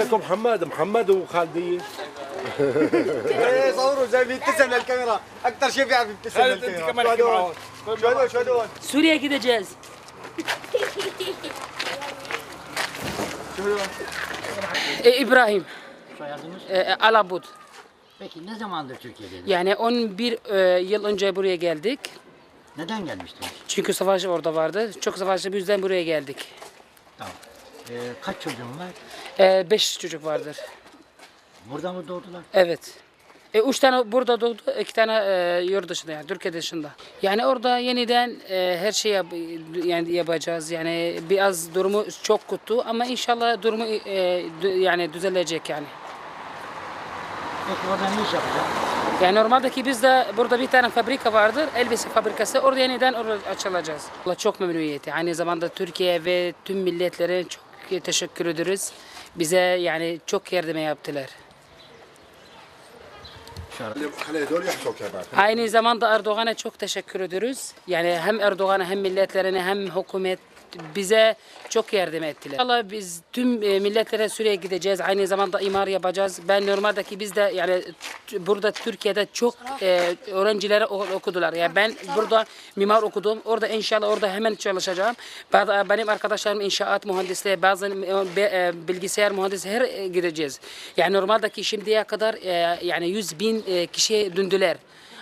لكم محمد محمد وخالدية ايه صوروا زي بيبتسم للكاميرا اكثر شيء بيعرف يبتسم خالد انت كمان شو احكي هدول معهم شو هدول شو هدول Suriye'ye gideceğiz. شو هدول E, İbrahim. Soyadınız? E, Alabud. Peki ne zamandır Türkiye'deydiniz? Yani 11 e, yıl önce buraya geldik. Neden gelmiştiniz? Çünkü savaş orada vardı. Çok savaşlı bu yüzden buraya geldik. Tamam. Ee, kaç çocuğun var? E, beş çocuk vardır. Burada mı doğdular? Evet. E, üç tane burada doğdu, iki tane e, yurt dışında yani Türkiye dışında. Yani orada yeniden e, her şeyi yap, yani yapacağız. Yani biraz durumu çok kötü ama inşallah durumu e, dü- yani düzelecek yani. Peki orada ne iş yapacak? Yani normaldeki bizde burada bir tane fabrika vardır, elbise fabrikası. Orada yeniden orada açılacağız. Allah çok memnuniyeti. Aynı zamanda Türkiye ve tüm milletlere çok teşekkür ederiz. Bize yani çok yardım yaptılar. Aynı zamanda Erdoğan'a çok teşekkür ederiz. Yani hem Erdoğan'a hem milletlerine hem hükümet bize çok yardım ettiler. İnşallah biz tüm e, milletlere Suriye'ye gideceğiz. Aynı zamanda imar yapacağız. Ben normaldeki biz de yani burada Türkiye'de çok e, öğrencilere okudular. Yani ben burada mimar okudum. Orada inşallah orada hemen çalışacağım. Bazı- Benim arkadaşlarım inşaat mühendisliği, bazı e, e, bilgisayar mühendisi her e, gideceğiz. Yani normaldeki şimdiye kadar e, yani 100 bin e, kişiye döndüler.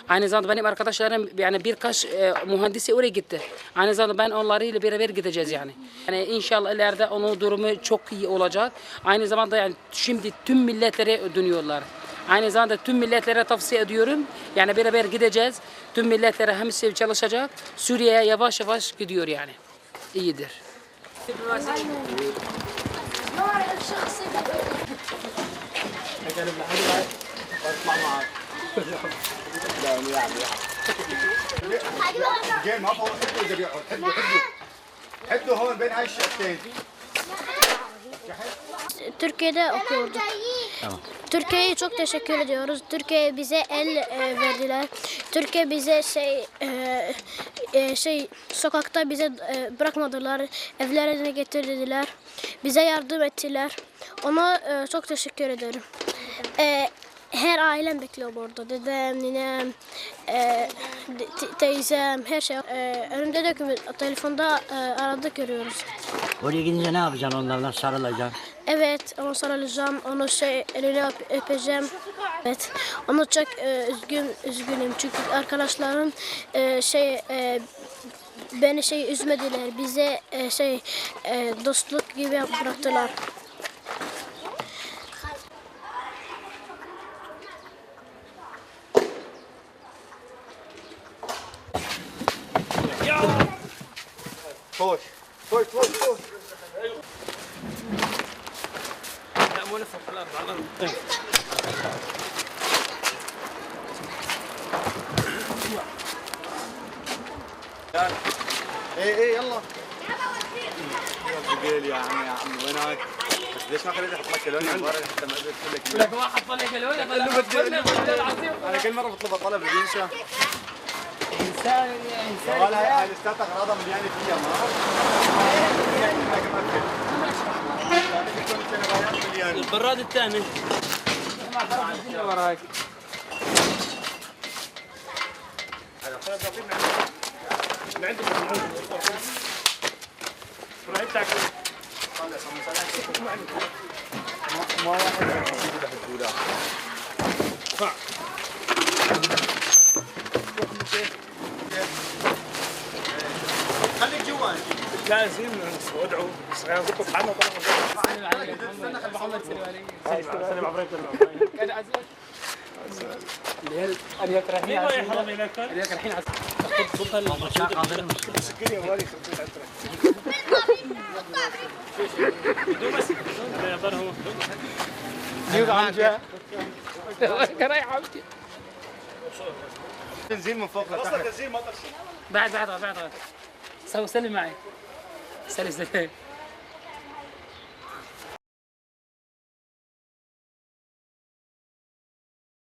Aynı zamanda benim arkadaşlarım yani birkaç e, mühendisi oraya gitti. Aynı zamanda ben onlarıyla beraber gideceğiz yani. Yani inşallah ileride onun durumu çok iyi olacak. Aynı zamanda yani şimdi tüm milletlere dönüyorlar. Aynı zamanda tüm milletlere tavsiye ediyorum. Yani beraber gideceğiz. Tüm milletlere hepsi çalışacak. Suriye'ye yavaş yavaş gidiyor yani. İyidir. جاي ما فوق حدوا اذا بيقعد حدوا حدوا حدوا هون بين هاي الشقتين Türkiye'de okuyorduk. Türkiye'ye çok teşekkür ediyoruz. Türkiye bize el e, verdiler. Türkiye bize şey e, e, şey sokakta bize e, bırakmadılar. Evlerine getirdiler. Bize yardım ettiler. Ona e, çok teşekkür ederim. E, her ailem bekliyor burada. Dedem, ninem, e, teyzem, her şey. E, önümde de telefonda e, aradık görüyoruz. Oraya gidince ne yapacaksın onlarla sarılacaksın? Evet, onu sarılacağım, onu şey eline öp- öpeceğim. Evet, onu çok e, üzgün üzgünüm çünkü arkadaşlarım e, şey e, beni şey üzmediler, bize e, şey e, dostluk gibi bıraktılar. فوش فوش فوش فوش إيه إيه يلا قال يا عمي يا عمي وينك؟ ليش ما خليتني أحط لك كلوني المباراه حتى ما قدرت أقول لك واحد طلع كلوني أنا كل مره بطلب طلب بينسى إنسان يعني إنسان. ولا هنستطيع غرضا مليانه فيها ما. البراد الثاني. وراك من عندك من عندك لازم ادعو محمد تنزيل من فوق بعد بعد بعد سوي سلم معي Salut, salut.